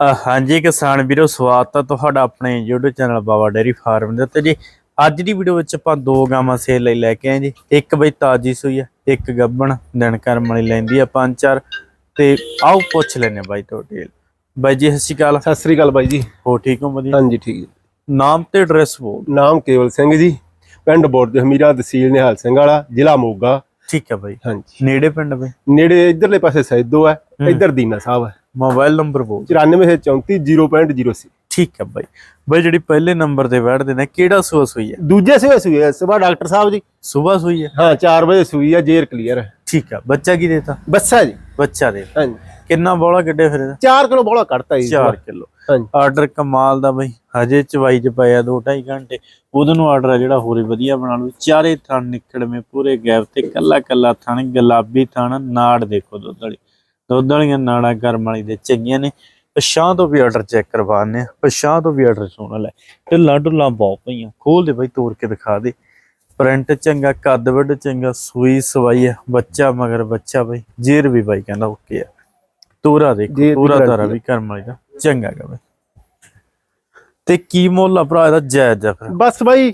ਹਾਂਜੀ ਕਿਸਾਨ ਵੀਰੋ ਸਵਾਗਤ ਹੈ ਤੁਹਾਡਾ ਆਪਣੇ YouTube channel Baba dairy farm ਦੇ ਉੱਤੇ ਜੀ। ਅੱਜ ਦੀ ਵੀਡੀਓ ਵਿੱਚ ਆਪਾਂ ਦੋ ਗਾਵਾਂ ਸੇਲ ਲਈ ਲੈ ਕੇ ਆਏ ਜੀ। ਇੱਕ ਬਈ ਤਾਜੀ ਸੂਈ ਹੈ ਇੱਕ ਗੱਬਣ ਦਿਨ ਕਰਮ ਵਾਲੀ ਲੈਂਦੀ ਆ ਪੰਜ ਚਾਰ ਤੇ ਆਓ ਪੁੱਛ ਲੈਨੇ ਬਾਈ ਤੋਂ ਡਿਟੇਲ ਬਾਈ ਜੀ ਸਤਿ ਸ਼੍ਰੀ ਅਕਾਲ। ਸਤਿ ਸ੍ਰੀ ਅਕਾਲ ਬਾਈ ਜੀ। ਹੋ ਠੀਕ ਹੋ ਵਧੀਆ? ਹਾਂਜੀ ਠੀਕ। ਨਾਮ ਤੇ ਐਡਰੈਸ ਬੋਲ ਨਾਮ ਕੇਵਲ ਸਿੰਘ ਜੀ। ਪਿੰਡ ਬੋਰਦ ਹਮੀਰਾ ਤਹਿਸੀਲ ਨਿਹਾਲ ਸਿੰਘ ਵਾਲਾ ਜ਼ਿਲ੍ਹਾ ਮੋਗਾ। ਠੀਕ ਹੈ ਬਾਈ। ਹਾਂਜੀ। ਨੇੜੇ ਪਿੰਡ ਬਈ? ਨੇੜੇ ਇਧਰਲੇ ਪਾਸੇ ਸੈਦੋ ਹੈ। ਇੱਧਰ ਦੀਨਾ ਸਾਹਿਬ ਹੈ ਮੋਬਾਈਲ ਨੰਬਰ ਬੋਲ 9434 ਠੀਕ ਹੈ ਬਾਈ। ਬਾਈ ਜਿਹੜੀ ਪਹਿਲੇ ਨੰਬਰ ਤੇ ਬੈਠਦੇ ਨੇ ਕਿਹੜਾ ਸੂਆ ਸੂਈ ਹੈ? ਦੂਜੇ ਸਵੇ ਸੂਈ ਹੈ ਸਵੇਰ ਡਾਕਟਰ ਸਾਹਿਬ ਜੀ। ਸਵੇਰ ਸੂਈ ਹੈ? ਹਾਂ 4 ਵਜੇ ਸੂਈ ਹੈ ਜੇਰ ਕਲੀਅਰ ਹੈ। ਠੀਕ ਹੈ ਬੱਚਾ ਕੀ ਦੇਤਾ? ਬੱਸਾ ਜੀ। ਬੱਚਾ ਦੇ ਹਾਂਜੀ। ਕਿੰਨਾ ਬੋਲਾ ਕੱਢੇ ਫਿਰ ਇਹਦਾ? 4 ਕਿਲੋ ਬੋਲਾ ਕੱਢਤਾ ਜੀ। 4 ਕਿਲੋ। ਹਾਂਜੀ। ਆਰਡਰ ਕਮਾਲ ਦਾ ਬਈ। ਹਜੇ ਚਵਾਈ ਚ ਪਿਆ 2.5 ਘੰਟੇ। ਉਹਦੇ ਨੂੰ ਆਰਡਰ ਆ ਜਿਹੜਾ ਹੋਰੇ ਵਧੀਆ ਬਣਾ ਲਓ ਚਾਰੇ ਥਣ ਨਿਕੜਵੇਂ ਪੂਰੇ ਗੈਪ ਤੇ ਕੱਲਾ ਕੱਲਾ ਥਣ ਗੁਲਾਬੀ ਥਣ ਨਾੜ ਦੇਖੋ ਦੁੱਧ ਵਾਲੀ। ਦੁੱਧ ਵਾਲੀਆਂ ਨਾੜਾਂ ਕਰਮ ਵਾਲੀ ਦੇ ਚੰਗੀਆਂ ਨੇ। ਪਛਾਂ ਤੋਂ ਵੀ ਆਰਡਰ ਚੈੱਕ ਕਰਵਾਉਂਦੇ ਆ ਪਛਾਂ ਤੋਂ ਵੀ ਆਰਡਰ ਸੋਹਣਾ ਲੈ। ਢਿੱਲਾਂ ਢੁੱਲਾਂ ਬਹੁਤ ਪਈਆਂ। ਖੋਲ ਦੇ ਬਈ ਤੋੜ ਕੇ ਦਿਖਾ ਦੇ। ਪ੍ਰਿੰਟ ਚੰਗਾ ਕੱਦ ਵੱਡ ਚੰਗਾ ਸੂਈ ਸਵਾਈ ਆ। ਬੱਚਾ ਮਗਰ ਬੱਚਾ ਬਈ। ਜੇਰ ਵੀ ਬਾਈ ਕਹਿੰਦਾ ਓਕੇ ਆ। ਤੋਰਾ ਦੇਖੋ ਤੋਰਾ ਤਾਰਾ ਵੀ ਕਰਮ ਵਾਲੀ ਦਾ। ਚੰਗਾ ਗਾ ਬਈ। ਤੇ ਕੀ ਮੁੱਲ ਆ ਭਰਾ ਇਹਦਾ? ਜਾਇਜ਼ ਆ ਫਿਰ ਬਸ ਬਾਈ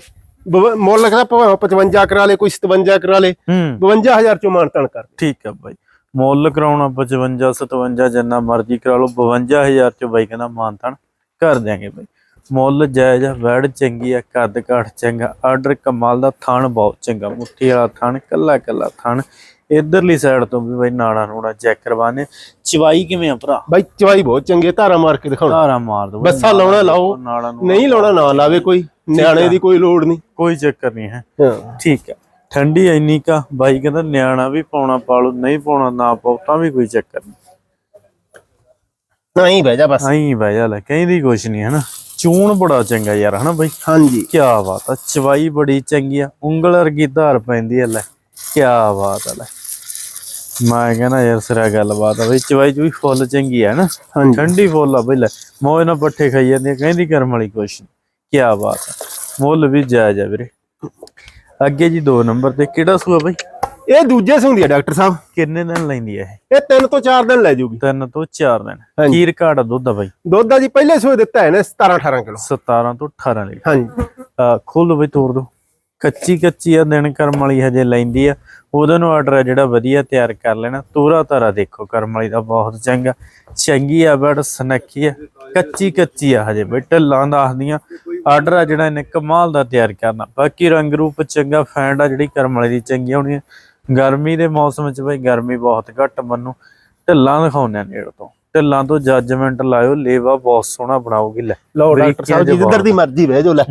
ਮੁੱਲ ਲੱਗਦਾ ਭਾਵੇਂ 55 ਕਰਾ ਲੇ ਕੋਈ 57 ਕਰਾ ਲੇ। ਹੂੰ। 52000 ਚੋਂ ਮਾਨਤਨ ਕਰ ਠੀਕ ਆ ਬਾਈ। ਮੁੱਲ ਕਰਾਉਣਾ 55 57 ਜਿੰਨਾ ਮਰਜ਼ੀ ਕਰਾ ਲਓ 52000 ਚ ਬਾਈ ਕਹਿੰਦਾ ਮਾਨਤਨ ਕਰ ਦਿਆਂਗੇ ਬਾਈ। ਮੁੱਲ ਜਾਇਜ਼ ਵੈੜ ਚੰਗੀ ਆ ਕੱਦ ਕਾਠ ਚੰਗਾ ਆਰਡਰ ਕਮਾਲ ਦਾ ਥਣ ਬਹੁਤ ਚੰਗਾ ਮੁੱਠੀ ਵਾਲਾ ਥਣ ਕੱਲਾ ਕੱਲਾ ਥਣ ਇਧਰਲੀ ਸਾਈਡ ਤੋਂ ਵੀ ਬਾਈ ਨਾੜਾ ਨੂੜਾ ਚੈੱਕ ਕਰਵਾਣੇ ਚਵਾਈ ਕਿਵੇਂ ਆ ਭਰਾ? ਬਾਈ ਚਵਾਈ ਬਹੁਤ ਚੰਗੇ ਧਾਰਾ ਮਾਰ ਕੇ ਦਿਖਾਉਣਾ। ਧਾਰਾ ਮਾਰ ਦੋ ਬੱਸਾ ਲਾਉਣਾ ਲਾਓ। ਨਹੀਂ ਲਾਉਣਾ ਨਾ ਲਾਵੇ ਕੋਈ ਨਿਆਣੇ ਦੀ ਕੋਈ ਲੋੜ ਨਹੀਂ। ਕੋਈ ਚੱਕਰ ਨਹੀਂ ਹਾਂ। ਠੀਕ ਹੈ ਠੰਡੀ ਇੰਨੀ ਕਾ ਬਾਈ ਕਹਿੰਦਾ ਨਿਆਣਾ ਵੀ ਪਾਉਣਾ ਪਾਲੋ ਨਹੀਂ ਪਾਉਣਾ ਨਾ ਪਾਓ ਤਾਂ ਵੀ ਕੋਈ ਚੱਕਰ ਨਹੀਂ। ਨਹੀਂ ਬਹਿ ਜਾ ਬਸ। ਆਈ ਬਹਿ ਜਾ ਲੈ ਕਹਿੰਦੀ ਕੁਛ ਨਹੀਂ ਹਨਾ? ਚੂਣ ਬੜਾ ਚੰਗਾ ਯਾਰ ਹਨਾ ਬਾਈ? ਹਾਂਜੀ। ਕੀ ਬਾਤ ਆ ਚਵਾਈ ਬੜੀ ਚੰਗੀ ਆ ਉਂਗਲ ਵਰਗੀ ਧਾਰ ਪੈਂਦੀ ਆ ਲੈ ਕੀ ਬਾਤ ਆ ਲੈ। ਮੈਂ ਕਹਿੰਦਾ ਯਾਰ ਸਿਰਾ ਗੱਲਬਾਤ ਆ ਬਈ ਚਵਾਈ ਚੂਈ ਫੁੱਲ ਚੰਗੀ ਆ ਨਾ ਠੰਡੀ ਫੁੱਲ ਆ ਬਈ ਲੈ ਮੋਏ ਨਾਲ ਪੱਠੇ ਖਾਈ ਜਾਂਦੀ ਕਹਿੰਦੀ ਕਰਮ ਵਾਲੀ ਕੁਛ ਕੀ ਬਾਤ ਆ। ਮੁੱਲ ਵੀ ਜਾਇਜ਼ ਆ ਵੀਰੇ। ਅੱਗੇ ਜੀ 2 ਨੰਬਰ ਤੇ ਕਿਹੜਾ ਸੂਆ ਬਈ? ਇਹ ਦੂਜੇ ਸੁੰਦੀ ਆ ਡਾਕਟਰ ਸਾਹਿਬ। ਕਿੰਨੇ ਦਿਨ ਲੈਂਦੀ ਆ ਇਹ? ਇਹ ਤਿੰਨ ਤੋਂ ਚਾਰ ਦਿਨ ਲੈ ਜੂਗੀ। ਤਿੰਨ ਤੋਂ 4 ਦਿਨ। ਕੀ ਰਿਕਾਰਡ ਆ ਦੁੱਧ ਦਾ ਬਾਈ? ਦੁੱਧ ਦਾ ਜੀ ਪਹਿਲੇ ਸੂਏ ਦਿੱਤਾ ਹੈ ਨੇ 17 18 ਕਿਲੋ। 17 ਤੋਂ 18 ਲੀਟਰ। ਹਾਂਜੀ। ਆ ਖੋਲ ਬਈ ਤੋੜ ਦੋ। ਕੱਚੀ ਕੱਚੀ ਆ ਦਿਨ ਕਰਮ ਵਾਲੀ ਹਜੇ ਲੈਂਦੀ ਆ। ਉਹਦੇ ਨੂੰ ਆਰਡਰ ਆ ਜਿਹੜਾ ਵਧੀਆ ਤਿਆਰ ਕਰ ਲੈਣਾ। ਤੋਰਾ ਤਾਰਾ ਦੇਖੋ ਕਰਮ ਵਾਲੀ ਦਾ ਬਹੁਤ ਚੰਗਾ। ਚੰਗੀ ਆ ਬੜ ਸਨੱਖੀ ਆ। ਕੱਚੀ ਕੱਚੀ ਆ ਹਜੇ ਬਈ। ਢੱਲਾਂ ਦੱਸਦੀਆਂ। ਆਰਡਰ ਆ ਜਿਹੜਾ ਇਹਨੇ ਕਮਾਲ ਦਾ ਤਿਆਰ ਕਰਨਾ। ਬਾਕੀ ਰੰਗ ਰੂਪ ਚੰਗਾ ਫੈਂਡ ਆ ਜਿਹੜੀ ਕਰਮ ਵਾਲੀ ਦੀ ਚੰਗੀ ਹੋਣੀ। ਗਰਮੀ ਦੇ ਮੌਸਮ 'ਚ ਬਈ ਗਰਮੀ ਬਹੁਤ ਘੱਟ ਮੰਨੂ। ਢੱਲਾਂ ਦਿਖਾਉਂਦੇ ਆ ਨੇੜ ਤੋਂ। ਢੱਲਾਂ ਤੋਂ ਜੱਜਮੈਂਟ ਲਾਇਓ ਲੇਵਾ ਬਹੁਤ ਸੋਹਣਾ ਬਣਾਉਗੀ ਲੈ। ਲਓ ਡਾਕਟਰ ਸਾਹਿਬ ਜੀ। ਜਿੱਧਰ ਦੀ ਮਰਜ਼ੀ ਬਹਿ ਜਾਓ ਲੈ।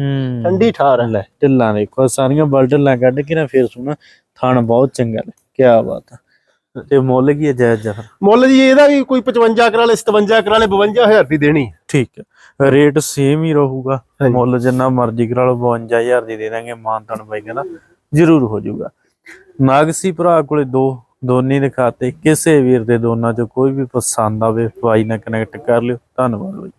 ਠੰਡੀ ਠਾਰ ਲੈ ਢਿੱਲਾਂ ਦੇਖੋ ਸਾਰੀਆਂ ਬਲ ਢਿੱਲਾਂ ਕੱਢ ਕੇ ਨਾ ਫੇਰ ਸੁਣਾ ਥਣ ਬਹੁਤ ਚੰਗਾ ਲੈ। ਕੀ ਬਾਤ ਆ। ਤੇ ਮੁੱਲ ਕੀ ਹੈ ਜਾਇਜ਼ ਜਾ ਫਿਰ? ਮੁੱਲ ਜੀ ਇਹਦਾ ਵੀ ਕੋਈ 55 ਕਰਾ ਲੇ 57 ਕਰਾ ਲੇ 52000 ਦੀ ਦੇਣੀ ਠੀਕ ਹੈ। ਰੇਟ ਸੇਮ ਹੀ ਰਹੂਗਾ। ਮੁੱਲ ਜਿੰਨਾ ਮਰਜ਼ੀ ਕਰਾ ਲਓ 52000 ਦੀ ਦੇ ਦਾਂਗੇ ਮਾਨਤਨ ਬਾਈ ਕਹਿੰਦਾ ਜ਼ਰੂਰ ਹੋ ਜਾਊਗਾ। ਨਾਗਸੀ ਭਰਾ ਕੋਲੇ ਦੋ ਦੋਨੇ ਦਿਖਾਤੇ ਕਿਸੇ ਵੀਰ ਦੇ ਦੋਨਾਂ ਚੋਂ ਕੋਈ ਵੀ ਪਸੰਦ ਆਵੇ ਬਾਈ ਨਾਲ ਕਨੈਕਟ ਕਰ ਲਿਓ। ਧੰਨਵਾਦ ਬਾਈ।